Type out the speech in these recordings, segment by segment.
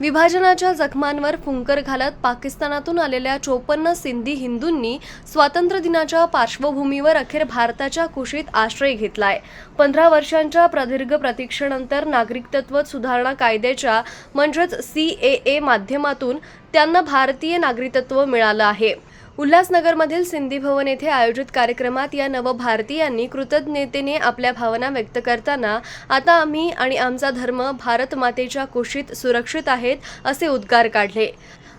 विभाजनाच्या जखमांवर फुंकर घालत पाकिस्तानातून आलेल्या चोपन्न सिंधी हिंदूंनी स्वातंत्र्य दिनाच्या पार्श्वभूमीवर अखेर भारताच्या कुशीत आश्रय घेतलाय. पंधरा वर्षांच्या प्रदीर्घ प्रतीक्षेनंतर नागरिकत्व सुधारणा कायद्याच्या म्हणजेच सी ए ए माध्यमातून त्यांना भारतीय नागरिकत्व मिळालं आहे. उल्हासनगरमधील सिंधी भवन येथे आयोजित कार्यक्रमात या नवभारतीयांनी कृतज्ञतेने आपल्या भावना व्यक्त करताना आता आम्ही आणि आमचा धर्म भारत मातेच्या कुशीत सुरक्षित आहेत असे उद्गार काढले.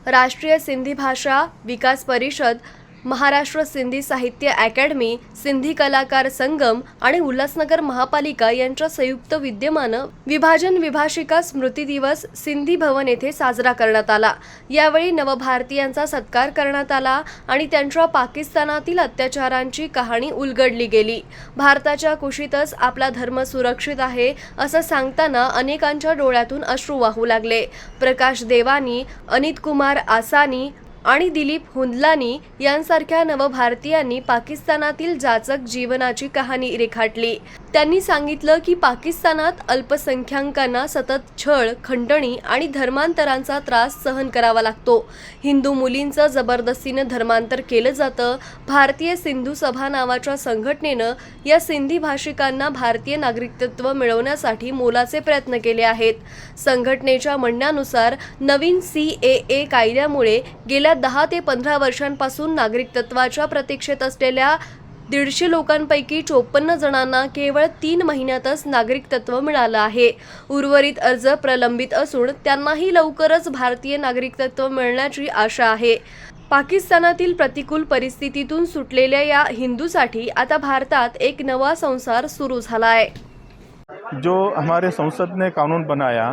राष्ट्रीय सिंधी भाषा विकास परिषद महाराष्ट्र सिंधी साहित्य अकॅडमी सिंधी कलाकार संगम आणि उल्हासनगर महापालिका यांच्या संयुक्त विद्यमानं विभाजन विभाषिका स्मृती दिवस सिंधी भवन येथे साजरा करण्यात आला. यावेळी नवभारतीयांचा सत्कार करण्यात आला आणि त्यांच्या पाकिस्तानातील अत्याचारांची कहाणी उलगडली गेली. भारताच्या कुशीतच आपला धर्म सुरक्षित आहे असं सांगताना अनेकांच्या डोळ्यातून अश्रू वाहू लागले. प्रकाश देवानी अनित कुमार आसानी आणि दिलीप हुंदलानी यांसारख्या नवभारतीयांनी पाकिस्तानातील जाचक जीवनाची कहाणी रेखाटली. त्यांनी सांगितलं की पाकिस्तानात अल्पसंख्याकांना सतत छळ खंडणी आणि धर्मांतरांचा त्रास सहन करावा लागतो. हिंदू मुलींचं जबरदस्तीनं धर्मांतर केलं जातं. भारतीय सिंधू सभा नावाच्या संघटनेनं या सिंधी भाषिकांना भारतीय नागरिकत्व मिळवण्यासाठी मोलाचे प्रयत्न केले आहेत. संघटनेच्या म्हणण्यानुसार नवीन सी ए ए कायद्यामुळे गेल्या दहा ते पंधरा वर्षांपासून नागरिकत्वाच्या प्रतीक्षेत असलेल्या दीडशे लोकांपैकी चोपन्न जणांना केवळ तीन महिन्यातच नागरिकत्व मिळालं आहे. उर्वरित अर्ज प्रलंबित असून त्यांनाही लवकरच भारतीय नागरिकत्व मिळण्याची आशा आहे. पाकिस्तानातील प्रतिकूल परिस्थितीतून सुटलेल्या या हिंदूसाठी आता भारतात एक नवा संसार सुरू झाला आहे जो हमारे संसद ने कानून बनाया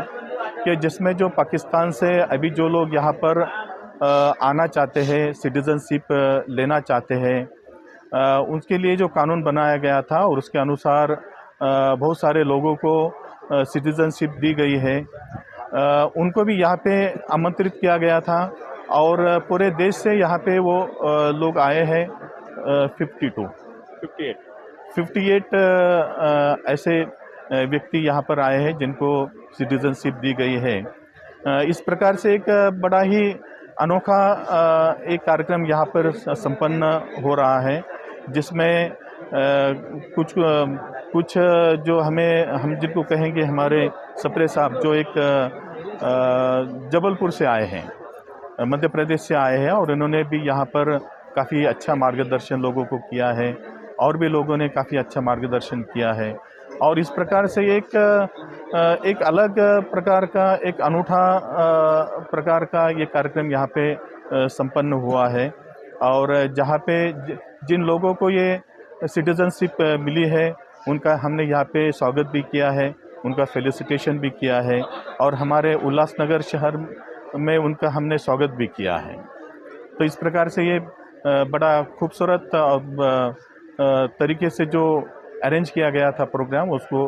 कि जिसमें जो पाकिस्तान से अभी जो लोग यहाँ पर आना चाहते हैं सिटीज़नशिप लेना चाहते हैं। उनके लिए जो कानून बनाया गया था और उसके अनुसार बहुत सारे लोगों को सिटीज़नशिप दी गई है। उनको भी यहाँ पे आमंत्रित किया गया था और पूरे देश से यहाँ पे वो लोग आए हैं fifty two fifty eight fifty eight ऐसे व्यक्ति यहाँ पर आए हैं जिनको सिटीज़नशिप दी गई है। इस प्रकार से एक बड़ा ही अनोखा एक कार्यक्रम यहाँ पर संपन्न हो रहा है, जिसमें कुछ कुछ जो हमें, हम जिनको कहेंगे हमारे सप्रे साहब, जो एक जबलपुर से आए हैं, मध्य प्रदेश से आए हैं, और इन्होंने भी यहाँ पर काफ़ी अच्छा मार्गदर्शन लोगों को किया है, और भी लोगों ने काफ़ी अच्छा मार्गदर्शन किया है, और इस प्रकार से एक एक अलग प्रकार का, एक अनूठा प्रकार का ये कार्यक्रम यहाँ पे संपन्न हुआ है। और जहाँ पे जिन लोगों को ये सिटीज़नशिप मिली है, उनका हमने यहाँ पे स्वागत भी किया है, उनका फेलिसिटेशन भी किया है और हमारे उल्लासनगर शहर में उनका हमने स्वागत भी किया है। तो इस प्रकार से ये बड़ा खूबसूरत तरीके से जो अरेंज किया गया था प्रोग्राम उसको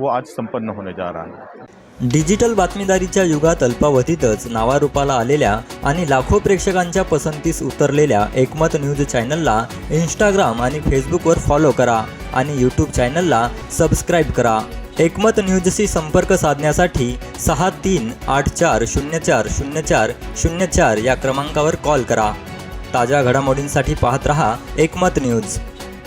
वो- आज संपन्न होने जा रहा है। डिजिटल बातमीदारीच्या युगात अल्पावधीतच नावारूपाला आलेल्या आणि लाखो प्रेक्षकांच्या पसंतीस उतरलेल्या एकमत न्यूज चॅनलला इंस्टाग्राम आणि फेसबुकवर फॉलो करा आणि यूट्यूब चॅनलला सबस्क्राईब करा. एकमत न्यूजशी संपर्क साधण्यासाठी सहा तीन आठ चार शून्य चार शून्य चार शून्य चार या क्रमांकावर कॉल करा. ताज्या घडामोडींसाठी पाहत रहा एकमत न्यूज.